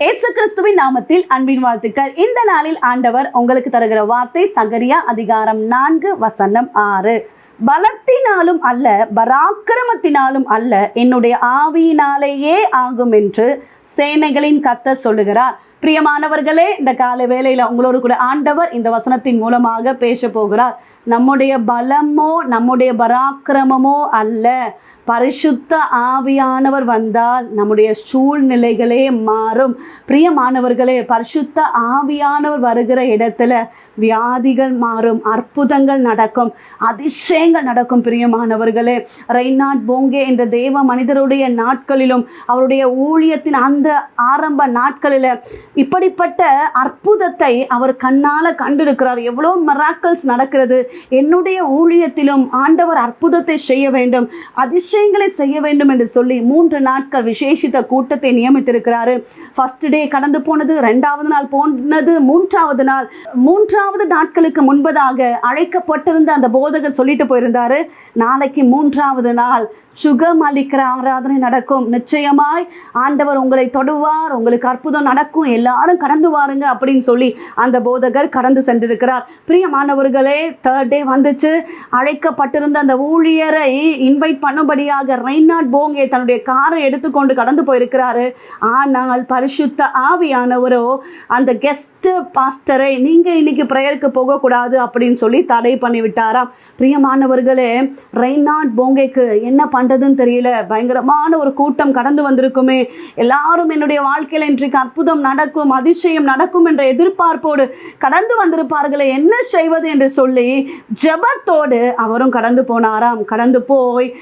ஏசு கிறிஸ்துவின் நாமத்தில் அன்பின் வாழ்த்துக்கள். இந்த நாளில் ஆண்டவர் உங்களுக்கு தருகிற வார்த்தை சகரியா அதிகாரம் நான்கு வசனம் ஆறு. பலத்தினாலும் அல்ல பராக்கிரமத்தினாலும் அல்ல என்னுடைய ஆவியினாலேயே ஆகும் என்று சேனைகளின் கத்த சொல்லுகிறார். பிரியமானவர்களே இந்த கால வேளையில உங்களோடு கூட ஆண்டவர் இந்த வசனத்தின் மூலமாக பேச போகிறார். நம்முடைய பலமோ நம்முடைய பராக்கிரமமோ அல்ல. பரிசுத்த ஆவியானவர் வந்தால் நம்முடைய சூழ்நிலைகளே மாறும். பிரியமானவர்களே பரிசுத்த ஆவியானவர் வருகிற இடத்துல வியாதிகள் மாறும் அற்புதங்கள் நடக்கும் அதிசயங்கள் நடக்கும். பிரியமானவர்களே ரெய்னாட் போங்கே என்ற தேவ மனிதருடைய நாட்களிலும் அவருடைய ஊழியத்தின் அந்த ஆரம்ப நாட்களில் இப்படிப்பட்ட அற்புதத்தை அவர் கண்ணால் கண்டிருக்கிறார். எவ்வளோ மெராக்கல்ஸ் நடக்கிறது. என்னுடைய ஊழியத்திலும் ஆண்டவர் அற்புதத்தை செய்ய வேண்டும் அதிசயங்களை செய்ய வேண்டும் என்று சொல்லி மூன்று நாட்கள் விசேஷித்த கூட்டத்தை நியமித்திருக்கிறாரு. ஃபர்ஸ்ட் டே கடந்து போனது ரெண்டாவது நாள் போனது மூன்றாவது நாள் மூன்றாவது நாட்களுக்கு முன்பதாக அழைக்கப்பட்டிருந்த அந்த போதகர் சொல்லிட்டு போயிருந்தாரு நாளைக்கு மூன்றாவது நாள். சுகம் அளிக்கிற ஆராதனை நடக்கும். நிச்சயமாய் ஆண்டவர் உங்களை தொடுவார். உங்களுக்கு அற்புதம் நடக்கும். எல்லாரும் கடந்து வாருங்க அப்படின்னு சொல்லி அந்த போதகர் கடந்து சென்றிருக்கிறார். பிரியமானவர்களே தேர்ட் டே வந்துச்சு. அழைக்கப்பட்டிருந்த அந்த ஊழியரை இன்வைட் பண்ணும்படியாக ரெய்னாட் போங்கே தன்னுடைய காரை எடுத்துக்கொண்டு கடந்து போயிருக்கிறாரு. ஆனால் பரிசுத்த ஆவியானவரோ அந்த கெஸ்ட் பாஸ்டரை நீங்கள் இன்னைக்கு ப்ரேயருக்கு போகக்கூடாது அப்படின்னு சொல்லி தடை பண்ணிவிட்டாராம். பிரியமானவர்களே ரெய்னாட் போங்கேக்கு என்ன பண்ணுறதுன்னு தெரியல. பயங்கரமான ஒரு கூட்டம் கடந்து வந்திருக்குமே. எல்லாரும் என்னுடைய வாழ்க்கையில் இன்றைக்கு அற்புதம் நடக்கும் அதிசயம் நடக்கும் என்ற எதிர்பார்ப்போடு கடந்து வந்திருப்பார்களே என்ன செய்வது என்று சொல்லி ஜெபத்தோடு அவரும் கடந்து போனாராம். கடந்து போய்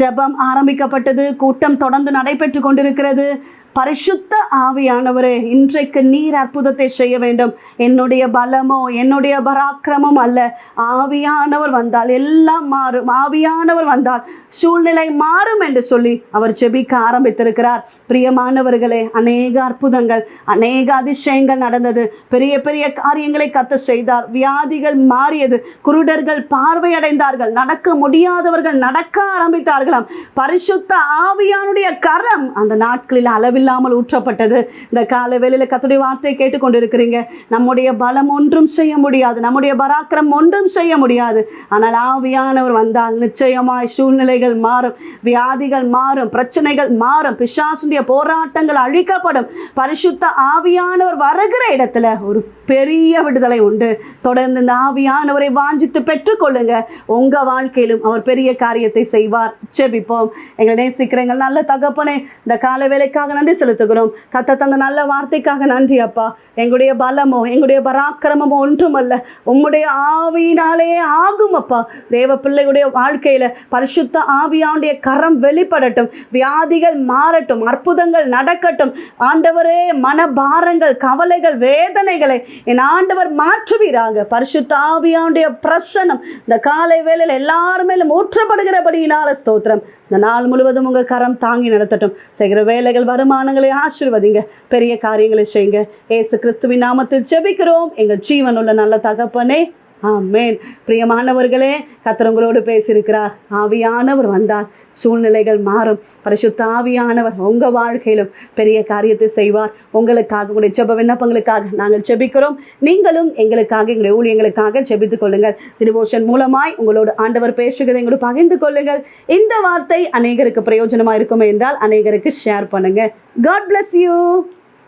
ஜெபம் ஆரம்பிக்கப்பட்டது கூட்டம் தொடர்ந்து நடைபெற்று கொண்டிருக்கிறது. பரிசுத்த ஆவியானவரே இன்றைக்கு நீர் அற்புதத்தை செய்ய வேண்டும். என்னுடைய பலமோ என்னுடைய பராக்கிரமம் அல்ல. ஆவியானவர் வந்தால் எல்லாம் மாறும். ஆவியானவர் வந்தால் சூழ்நிலை மாறும் என்று சொல்லி அவர் செபிக்க ஆரம்பித்திருக்கிறார். பிரியமானவர்களே அநேக அற்புதங்கள் அநேக அதிசயங்கள் நடந்தது. பெரிய பெரிய காரியங்களை கத்த செய்தார். வியாதிகள் மாறியது. குருடர்கள் பார்வையடைந்தார்கள். நடக்க முடியாதவர்கள் நடக்க ஆரம்பித்தார்களாம். பரிசுத்த ஆவியானுடைய கரம் அந்த நாட்களில் இல்லாமல் ஊற்றப்பட்டது. இந்த கால வேளையில் கத்துடைய வார்த்தையை கேட்டுக்கொண்டிருக்கிறீங்க. நம்முடைய பலம் ஒன்றும் செய்ய முடியாது. நம்முடைய பராக்கிரம் ஒன்றும் செய்ய முடியாது. ஆனால் ஆவியானவர் வந்தால் நிச்சயமாய் சூழ்நிலைகள் மாறும். வியாதிகள் மாறும். பிரச்சனைகள் மாறும். பிசாசுடைய போராட்டங்கள் அழிக்கப்படும். பரிசுத்த ஆவியானவர் வருகிற இடத்துல ஒரு பெரிய விடுதலை உண்டு. தொடர்ந்து இந்த ஆவியானவரை வாஞ்சித்து பெற்றுக்கொள்ளுங்க. உங்க வாழ்க்கையிலும் அவர் பெரிய காரியத்தை செய்வார். செபிப்போம் எங்களை நேசிக்கிறேங்கள் நல்ல தகப்பனே இந்த கால வேலைக்காக நன்றி செலுத்துகிறோம். கத்த தந்த நல்ல வார்த்தைக்காக நன்றி அப்பா. எங்களுடைய பலமோ எங்களுடைய பராக்கிரமமோ ஒன்றுமல்ல. உம்முடைய ஆவியினாலே ஆகும் அப்பா. தேவ பிள்ளைகளுடைய வாழ்க்கையில பரிசுத்த ஆவியாவுடைய கரம் வெளிப்படட்டும். வியாதிகள் மாறட்டும் அற்புதங்கள் நடக்கட்டும். ஆண்டவரே மனபாரங்கள் கவலைகள் வேதனைகளை என் ஆண்டவர் மாற்றுவீராங்க பரிசுத்த ஆவியாவுடைய பிரசனம் இந்த காலை வேலையில் எல்லார் மேலும் ஊற்றப்படுகிறபடியினால ஸ்தோத்திரம். இந்த நாள் முழுவதும் உங்கள் கரம் தாங்கி நடத்தட்டும். செய்கிற வேலைகள் வருமானங்களை ஆசிர்வதிங்க. பெரிய காரியங்களை செய்யுங்க. ஏசு கிறிஸ்துவின் நாமத்தில் ஜெபிக்கிறோம். எங்கள் ஜீவனுள்ள நல்ல தகப்பனே ஆமேன். பிரியமானவர்களே கத்திரங்களோடு பேசியிருக்கிறார். ஆவியானவர் வந்தார். சூழ்நிலைகள் மாறும். பரிசுத்த ஆவியானவர் உங்கள் வாழ்க்கையிலும் பெரிய காரியத்தை செய்வார். உங்களுக்காக உங்களுடைய ஜெப விண்ணப்பங்களுக்காக நாங்கள் ஜெபிக்கிறோம். நீங்களும் எங்களுக்காக எங்களுடைய ஊழியங்களுக்காக ஜெபித்துக் கொள்ளுங்கள். திருவோஷன் மூலமாய் உங்களோடு ஆண்டவர் பேசுகிறதை எங்களோட பகிர்ந்து கொள்ளுங்கள். இந்த வார்த்தை அநேகருக்கு பிரயோஜனமாக இருக்குமே என்றால் அநேகருக்கு ஷேர் பண்ணுங்கள் காட் பிளஸ் யூ